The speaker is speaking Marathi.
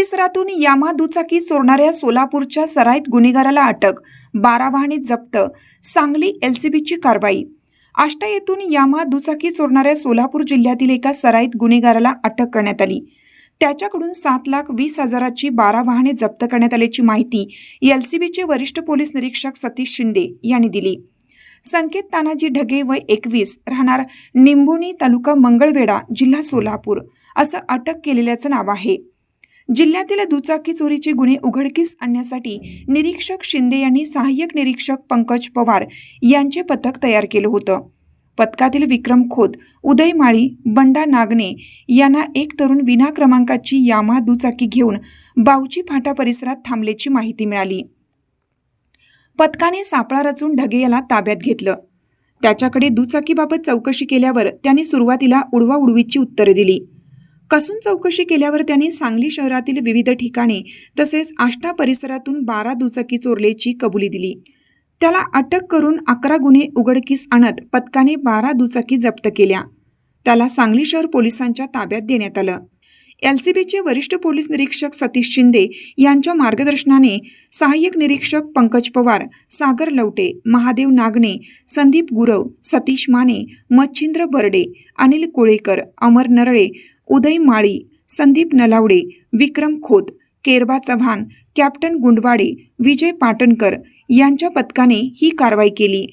परिसरातून यामा दुचाकी चोरणाऱ्या सोलापूरच्या सराईत गुन्हेगाराला अटक बारा वाहने जप्त सांगली एलसीबीची कारवाई. आष्टा येथून यामा दुचाकी चोरणाऱ्या सोलापूर जिल्ह्यातील एका सराईत गुन्हेगाराला अटक करण्यात आली. त्याच्याकडून सात लाख वीस हजाराची बारा वाहने जप्त करण्यात आल्याची माहिती एलसीबीचे वरिष्ठ पोलीस निरीक्षक सतीश शिंदे यांनी दिली. संकेत तानाजी ढगे वय एकवीस राहणार निंबोणी तालुका मंगळवेढा जिल्हा सोलापूर असं अटक केलेल्याचं नाव आहे. जिल्ह्यातील दुचाकी चोरीचे गुन्हे उघडकीस आणण्यासाठी निरीक्षक शिंदे यांनी सहाय्यक निरीक्षक पंकज पवार यांचे पथक तयार केलं होतं. पथकातील विक्रम खोत उदय माळी बंडा नागणे यांना एक तरुण विना क्रमांकाची यामा दुचाकी घेऊन बावची फाटा परिसरात थांबल्याची माहिती मिळाली. पथकाने सापळा रचून ढगे याला ताब्यात घेतलं. त्याच्याकडे दुचाकीबाबत चौकशी केल्यावर त्यांनी सुरुवातीला उडवा उडवीची उत्तरे दिली. कसून चौकशी केल्यावर त्यांनी सांगली शहरातील विविध ठिकाणे तसेच आष्टा परिसरातून बारा दुचाकी चोरल्याची कबुली दिली. त्याला अटक करून अकरा गुन्हे उघडकीस आणत पथकाने बारा दुचाकी जप्त केल्या. त्याला सांगली शहर पोलिसांच्या ताब्यात देण्यात आलं. एलसीबीचे वरिष्ठ पोलीस निरीक्षक सतीश शिंदे यांच्या मार्गदर्शनाने सहाय्यक निरीक्षक पंकज पवार सागर लवटे महादेव नागणे संदीप गुरव सतीश माने मच्छिंद्र बर्डे अनिल कोळेकर अमर नरळे उदय माळी संदीप नलावडे विक्रम खोत केरबा चव्हाण कॅप्टन गुंडवाडे विजय पाटणकर यांच्या पथकाने ही कारवाई केली.